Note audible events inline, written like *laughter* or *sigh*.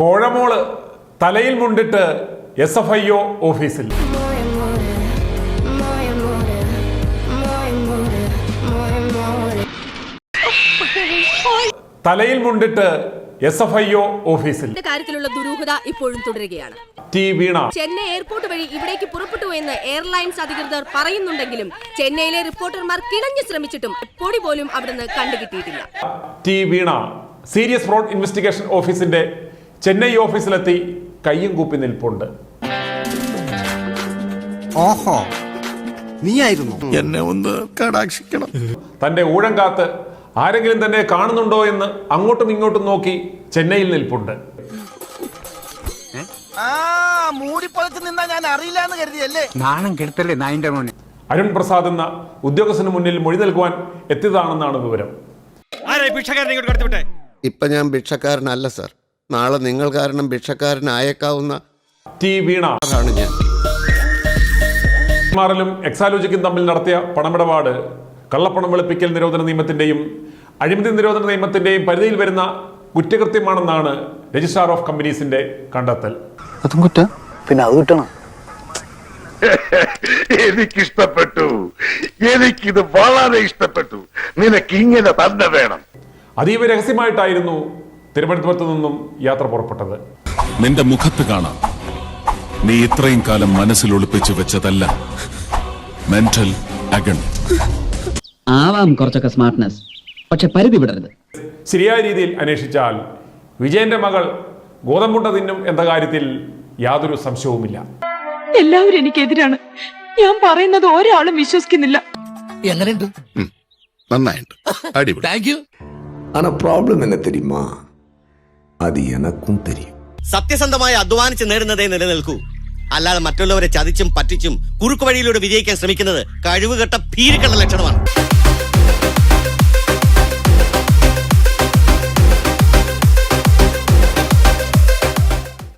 കോഴമോൾ തലയിൽ മുണ്ടിട്ട് S F I O ഓഫീസിൽ. തലയിൽ മുണ്ടിട്ട് എസ് എഫ് ഐ ഒ ഓഫീസിൽ. കാര്യത്തിലുള്ള ദുരൂഹത ഇപ്പോഴും തുടരുകയാണ്. ടി വീണ. ചെന്നൈ എയർപോർട്ട് വഴി ഇവിടേക്ക് പുറപ്പെട്ടു എന്ന് എയർലൈൻസ് അധികൃതർ പറയുന്നുണ്ടെങ്കിലും ചെന്നൈയിലെ റിപ്പോർട്ടർമാർ കിണഞ്ഞു ശ്രമിച്ചിട്ടും പൊടി പോലും അവിടുന്ന് കണ്ടുകിട്ടിയിട്ടില്ല. T Veena serious fraud investigation ഓഫീസിന്റെ ചെന്നൈ ഓഫീസിലെത്തി കയ്യും കൂപ്പി നിൽപ്പുണ്ട്. ഓഹോ നീയായിരുന്നു. എന്നെ ഒന്ന് കടാക്ഷിക്കണം. തന്റെ ഊഴം കാത്ത് ആരെങ്കിലും തന്നെ കാണുന്നുണ്ടോ എന്ന് അങ്ങോട്ടും ഇങ്ങോട്ടും നോക്കി ചെന്നൈയിൽ നിൽപ്പുണ്ട്. ആ നിന്നാ ഞാൻ അറിയില്ല എന്ന് കരുതിയല്ലേ? നാണം കെടുത്തല്ലേ നായിന്റെ മോനെ? അരുൺ പ്രസാദ് എന്ന ഉദ്യോഗസ്ഥന് മുന്നിൽ മൊഴി നൽകുവാൻ എത്തിയതാണെന്നാണ് വിവരം. ഇപ്പൊ ഞാൻ ഭിക്ഷക്കാരനല്ല സർ. നാളെ നിങ്ങൾ കാരണം ഭിക്ഷക്കാരനായേക്കാവുന്ന ടി വീണ. ആണ് ഞാൻ. മാറലും എക്സാലോജിക്കും തമ്മിൽ നടത്തിയ പണമിടപാട് കള്ളപ്പണം വെളുപ്പിക്കൽ നിരോധന നിയമത്തിന്റെയും അഴിമതി നിരോധന നിയമത്തിന്റെയും പരിധിയിൽ വരുന്ന കുറ്റകൃത്യമാണെന്നാണ് രജിസ്ട്രാർ ഓഫ് കമ്പനീസിന്റെ കണ്ടെത്തൽ. അതും കുറ്റ? പിന്നെ അത് കിട്ടണം. *laughs* എനിക്കിഷ്ടപ്പെട്ടു. എനിക്കിത് വളരെ ഇഷ്ടപ്പെട്ടു. നിനക്ക് ഇങ്ങനെ തന്നെ വേണം. അതീവ രഹസ്യമായിട്ടായിരുന്നു തിരുവനന്തപുരത്ത് നിന്നും യാത്ര പുറപ്പെട്ടത്. നിന്റെ മുഖത്ത് കാണാം. നീ ഇത്രയും കാലം മനസ്സിൽ ഒളിപ്പിച്ചു വെച്ചതല്ല. മെന്റൽ അഗണി ആവാം കുറച്ചൊക്കെ സ്മാർട്ട്നെസ് പക്ഷെ പരിധി വിടരുത്. ശരിയായ രീതിയിൽ അന്വേഷിച്ചാൽ വിജയന്റെ മകൾ ഗോതമ്പുണ്ട തിന്നും എന്ന കാര്യത്തിൽ യാതൊരു സംശയവുമില്ല. എല്ലാവരും എനിക്കെതിരാണ്. ഞാൻ പറയുന്നത് ഒരാളും വിശ്വസിക്കുന്നില്ല. എങ്ങനെയുണ്ട്? നന്നായിട്ട് അടിപൊളി. താങ്ക് യു ആണ് പ്രോബ്ലം എന്നെ തരുമാ? അത് എനക്കും തരും. സത്യസന്ധമായി അധ്വാനിച്ച് നേടുന്നതേ നിലനിൽക്കൂ. അല്ലാതെ മറ്റുള്ളവരെ ചതിച്ചും പറ്റിച്ചും കുറുക്കു വഴിയിലൂടെ വിജയിക്കാൻ ശ്രമിക്കുന്നത് കഴിവുകെട്ട ഭീരുക്കളുടെ ലക്ഷണമാണ്.